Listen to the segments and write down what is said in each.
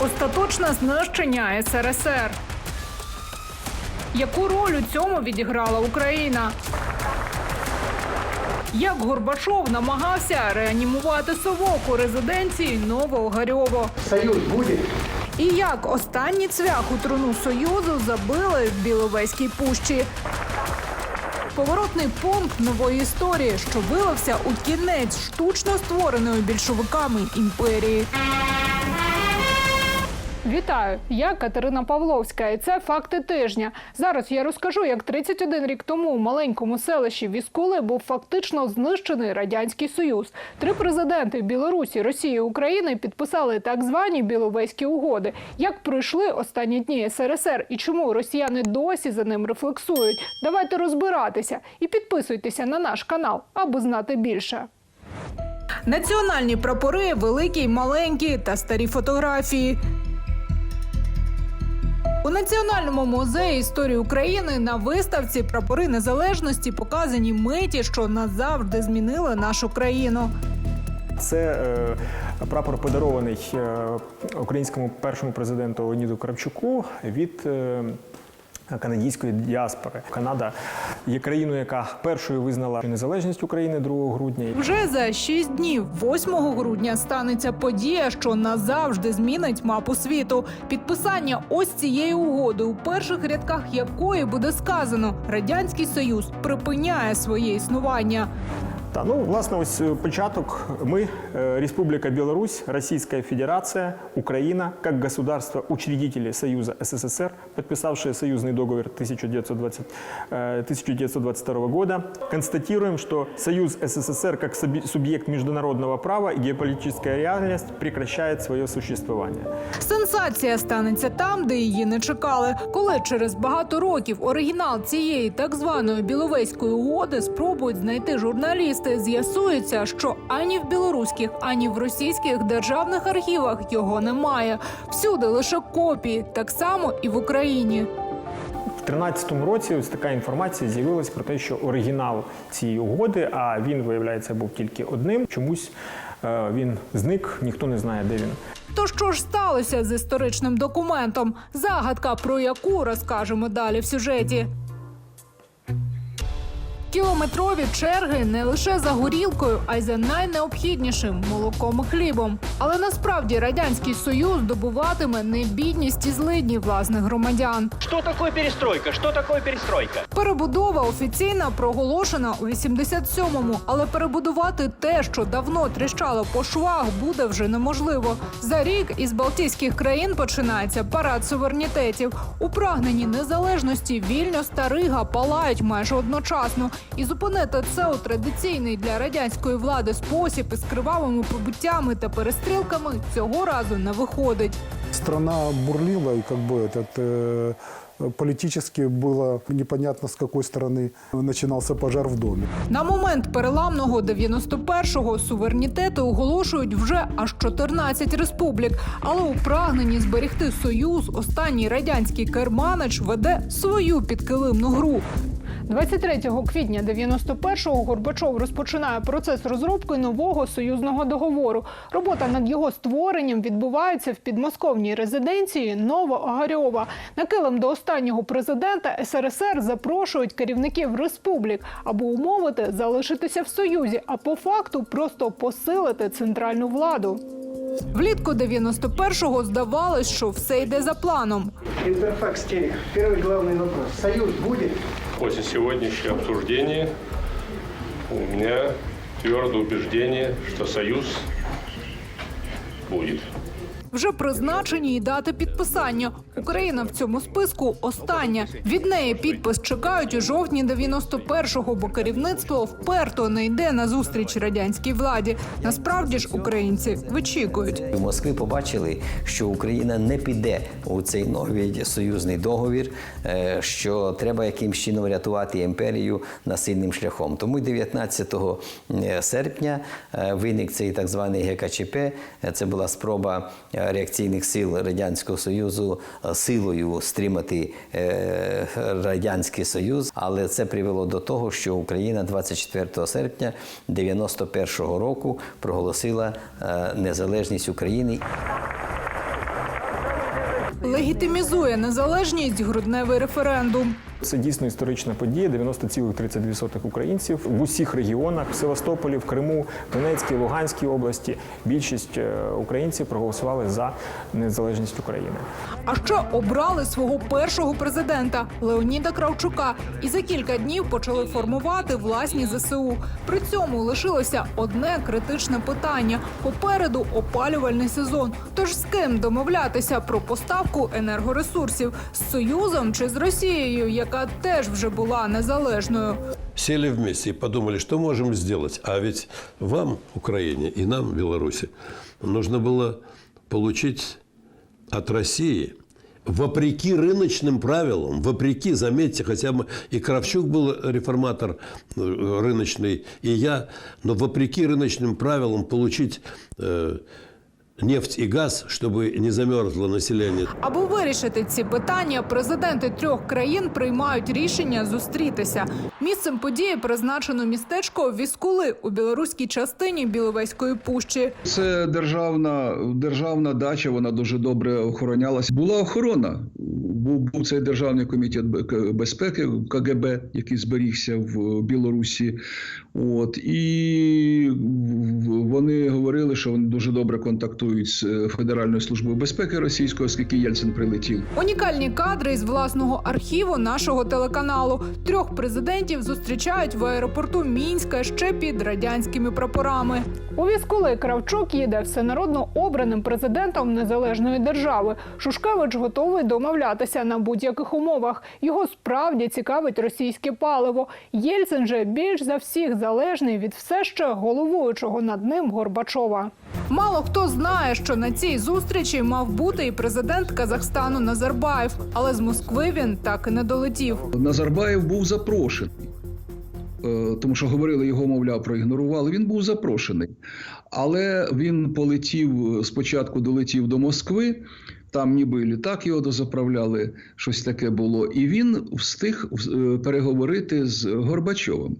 Остаточне знищення СРСР. Яку роль у цьому відіграла Україна? Як Горбачов намагався реанімувати совок у резиденції Новоогарьово? Союз будет? І як останній цвях у труну Союзу забили в Біловезькій пущі? Поворотний пункт нової історії, що вилився у кінець штучно створеної більшовиками імперії. Вітаю, я Катерина Павловська, і це факти тижня. Зараз я розкажу, як 31 рік тому у маленькому селищі Віскули був фактично знищений радянський союз. Три президенти Білорусі, Росії України підписали так звані Біловезькі угоди. Як пройшли останні дні СРСР і чому росіяни досі за ним рефлексують? Давайте розбиратися і підписуйтеся на наш канал, аби знати більше. Національні прапори великі, й маленькі та старі фотографії. У Національному музеї історії України на виставці прапори незалежності показані миті, що назавжди змінили нашу країну. Це е, прапор подарований е, українському першому президенту Леоніду Кравчуку від е, канадійської діаспори. Канада є країною, яка першою визнала незалежність України 2 грудня. Вже за шість днів, 8 грудня, станеться подія, що назавжди змінить мапу світу. Підписання ось цієї угоди, у перших рядках якої буде сказано: Радянський Союз припиняє своє існування. Та ну власне, ось е, початок. Ми е, Республіка Білорусь, Російська Федерація, Україна, как государство учредители Союза СССР, подписавшие союзный договор 1920, э, 1922 года, констатируем, что Союз СССР как суби- субъект международного права и геополитическая реальность прекращает свое существование. Сенсація станеться там, де її не чекали. Коли через багато років оригінал цієї так званої біловезької угоди спробують знайти журналісти, з'ясується, що ані в білоруських, ані в російських державних архівах його немає. Всюди лише копії, так само і в Україні. В 2013 році ось така інформація з'явилась про те, що оригінал цієї угоди, а він, виявляється, був тільки одним. Чомусь е, він зник, ніхто не знає, де він. То що ж сталося з історичним документом? Загадка, про яку розкажемо далі в сюжеті. Кілометрові черги не лише за горілкою, а й за найнеобхіднішим молоком і хлібом. Але насправді радянський союз добуватиме не бідність і злидні власних громадян. Что такое перестройка? Что такое перестройка? Перебудова офіційно проголошена у 87-му, але перебудувати те, що давно тріщало по швах, буде вже неможливо. За рік із Балтійських країн починається парад суверенітетів. У прагненні незалежності Вільнюс та Рига палають майже одночасно. І зупинити це у традиційний для радянської влади спосіб із кривавими побиттями та перестрілками цього разу не виходить. Страна бурлила, и как бы этот э, политически было непонятно, с какой стороны начинался пожар в доме. На момент переламного 91-го суверенітети оголошують вже аж 14 республік. Але у прагненні зберегти союз останній радянський керманич веде свою підкилимну гру. 23 квітня 91-го Горбачов розпочинає процес розробки нового союзного договору. Робота над його створенням відбувається в підмосковній резиденції Новоогарьова. На килим до останнього президента СРСР запрошують керівників республік, аби умовити залишитися в союзі, а по факту просто посилити центральну владу. Влітку 91-го здавалось, що все йде за планом. Интерфакс Терех. Первый главный вопрос. Союз будет? После сегодняшнего обсуждения у меня твердое убеждение, что союз будет. Вже призначені і дати підписання. Україна в цьому списку остання. Від неї підпис чекають у жовтні 91-го, бо керівництво вперто не йде на зустріч радянській владі. Насправді ж українці вичікують. В Москві побачили, що Україна не піде у цей новий союзний договір, е, що треба якимсь чином рятувати імперію насильним шляхом. Тому 19 серпня е, виник цей так званий ГКЧП. Е, Це була спроба е, реакційних сил Радянського Союзу е, силою стримати е, Радянський Союз, але це привело до того, що Україна 24 серпня 91 року проголосила е, незалежність України. легітимізує незалежність грудневий референдум. Це дійсно історична подія. 90,32% українців в усіх регіонах в Севастополі, в Криму, Донецькій, Луганській області. Більшість е, українців проголосували за незалежність України. А ще обрали свого першого президента Леоніда Кравчука і за кілька днів почали формувати власні ЗСУ. При цьому лишилося одне критичне питання: попереду опалювальний сезон. Тож з ким домовлятися про поставку енергоресурсів з Союзом чи з Росією, яка теж вже була незалежною. сели вместе и подумали, что можем сделать. А ведь вам, Украине, и нам, Беларуси, нужно было получить от России вопреки рыночным правилам, вопреки, заметьте, хотя бы и Кравчук был реформатор э, рыночный, и я, но вопреки рыночным правилам получить э, нефть и газ, чтобы не замерзло население. Аби вирішити ці питання, президенти трьох країн приймають рішення зустрітися. Місцем події призначено містечко Віскули у білоруській частині Біловезької пущі. Це державна, державна дача, вона дуже добре охоронялася. Була охорона. Був, був цей державний комітет безпеки КГБ, який зберігся в Білорусі. От і вони говорили, що вони дуже добре контактують з е, Федеральною службою безпеки російської, оскільки Єльцин прилетів. Унікальні кадри із власного архіву нашого телеканалу. Трьох президентів зустрічають в аеропорту Мінська ще під радянськими прапорами. У Віскули Кравчук їде всенародно обраним президентом незалежної держави. Шушкевич готовий домовлятися на будь-яких умовах. Його справді цікавить російське паливо. Єльцин же більш за всіх залежний від все ще головуючого над ним Горбачова. Мало хто знає, що на цій зустрічі мав бути і президент Казахстану Назарбаєв, але з Москви він так і не долетів. Назарбаєв був запрошений. Е, Тому що говорили, його, мовляв, проігнорували. Він був запрошений. Але він полетів спочатку долетів до Москви, там ніби літак його дозаправляли, щось таке було. І він встиг е, переговорити з Горбачовим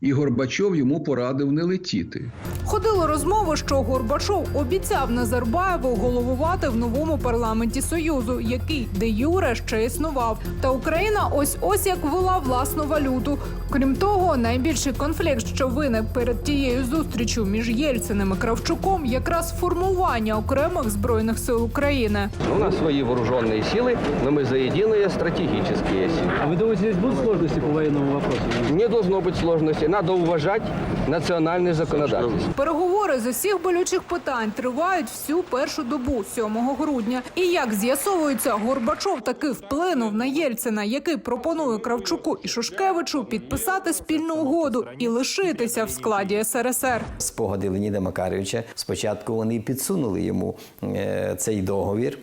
І Горбачов йому порадив не летіти. Ходили розмови, що Горбачов обіцяв Назарбаєву головувати в новому парламенті Союзу, який де юре ще існував. Та Україна ось ось як ввела власну валюту. Крім того, найбільший конфлікт, що виник перед тією зустрічю між Єльциним і Кравчуком, якраз формування окремих збройних сил України. У нас свои вооруженные силы, но мы за единые стратегические силы. А вы думаете, здесь будут сложности по военному вопросу? Не должно быть сложностей. Надо уважать национальное законодательство. Переговори з усіх болючих питань тривають всю першу добу 7 грудня. І як з'ясовується, Горбачов таки вплинув на Єльцина, який пропонує Кравчуку і Шушкевичу підписати спільну угоду і лишитися в складі СРСР. спогади Леоніда Макаровича. Спочатку вони підсунули йому е, цей договір.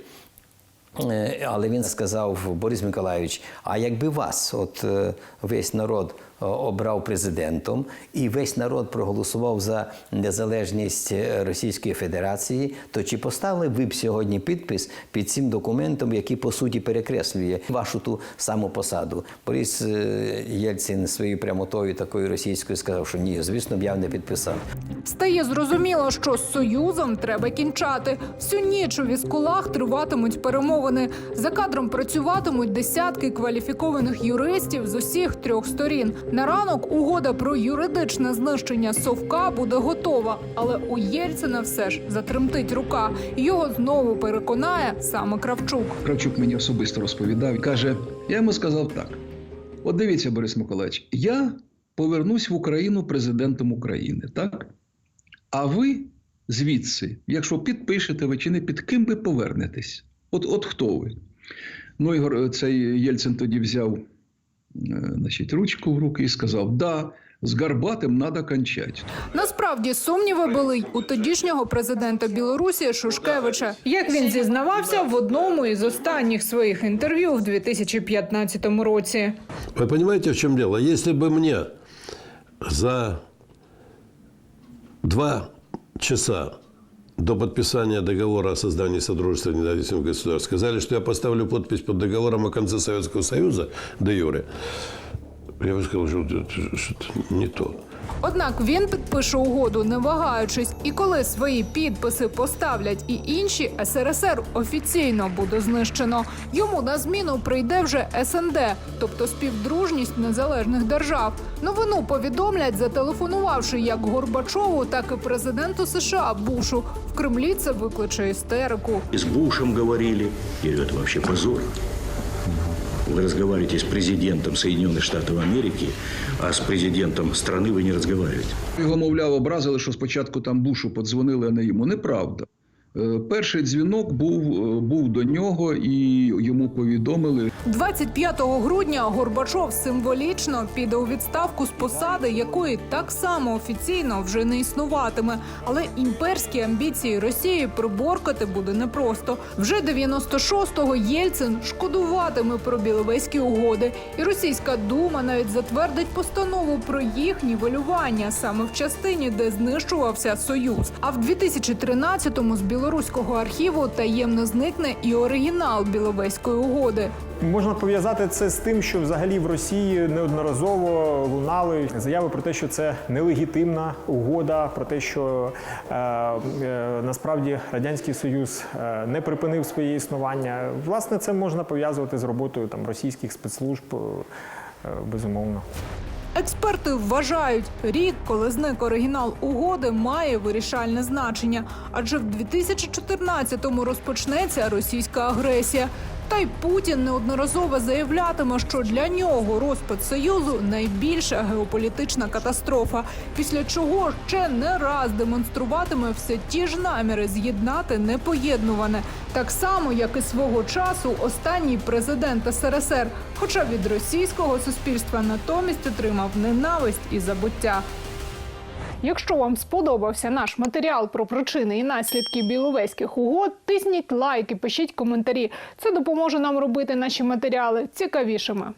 Е, Але він сказав Борис Миколайович, а якби вас, от е, весь народ е, обрав президентом, і весь народ проголосував за незалежність Російської Федерації, то чи поставили ви б сьогодні підпис під цим документом, який по суті перекреслює вашу ту саму посаду? Борис Єльцин своєю прямотою такою російською сказав, що ні, звісно б я не підписав. Стає зрозуміло, що з союзом треба кінчати. Всю ніч у віскулах триватимуть перемовини. За кадром працюватимуть десятки кваліфікованих юристів з усіх трьох сторін. На ранок угода про юридичне знищення совка буде готова, але у Єльцина все ж затремтить рука. Його знову переконає саме Кравчук. Кравчук мені особисто розповідав. Каже: я йому сказав так: от дивіться, Борис Миколаївич, я повернусь в Україну президентом України, так? А ви звідси, якщо підпишете ви чи не під ким ви повернетесь? От, от хто ви? Ну, Ігор, цей Єльцин тоді взяв е, значить, ручку в руки і сказав: Да, з Гарбатим треба кончати. Насправді сумніви були й у тодішнього президента Білорусі Шушкевича. Як він зізнавався в одному із останніх своїх інтерв'ю в 2015 році. Вы понимаете, в чем дело? Если бы мне за два часа до подписания договора о создании Содружества независимых государств. Сказали, что я поставлю подпись под договором о конце Советского Союза, де юре, я бы сказал, что это что-то не то. Однак він підпише угоду, не вагаючись, і коли свої підписи поставлять і інші, СРСР офіційно буде знищено. Йому на зміну прийде вже СНД, тобто співдружність незалежних держав. Новину повідомлять, зателефонувавши як Горбачову, так і президенту США Бушу. В Кремлі це викличе істерику. И с Бушем говорили. Я говорю, это вообще позор. Вы разговариваете с президентом Соединенных Штатов Америки, а с президентом страны вы не разговариваете. Його, мовляв, образили, що спочатку там Бушу подзвонили, а не йому. Неправда. Е, Перший дзвінок був, е, був до нього, і йому повідомили, 25 грудня Горбачов символічно піде у відставку з посади, якої так само офіційно вже не існуватиме. Але імперські амбіції Росії приборкати буде непросто. Вже 96-го Єльцин шкодуватиме про біловезькі угоди, і російська дума навіть затвердить постанову про їх нівелювання саме в частині, де знищувався союз. А в 2013-му з білоруського архіву таємно зникне і оригінал біловезької угоди. Можна пов'язати це з тим, що взагалі в Росії неодноразово лунали заяви про те, що це нелегітимна угода, про те, що е, е, насправді радянський союз е, не припинив своє існування. Власне, це можна пов'язувати з роботою там російських спецслужб, е, е, безумовно. Експерти вважають, рік, коли зник оригінал угоди, має вирішальне значення, адже в 2014-му розпочнеться російська агресія. Та й Путін неодноразово заявлятиме, що для нього розпад союзу найбільша геополітична катастрофа. Після чого ще не раз демонструватиме все ті ж наміри з'єднати непоєднуване, так само як і свого часу останній президент СРСР. Хоча від російського суспільства натомість отримав ненависть і забуття. Якщо вам сподобався наш матеріал про причини і наслідки біловезьких угод, тисніть лайки, пишіть коментарі. Це допоможе нам робити наші матеріали цікавішими.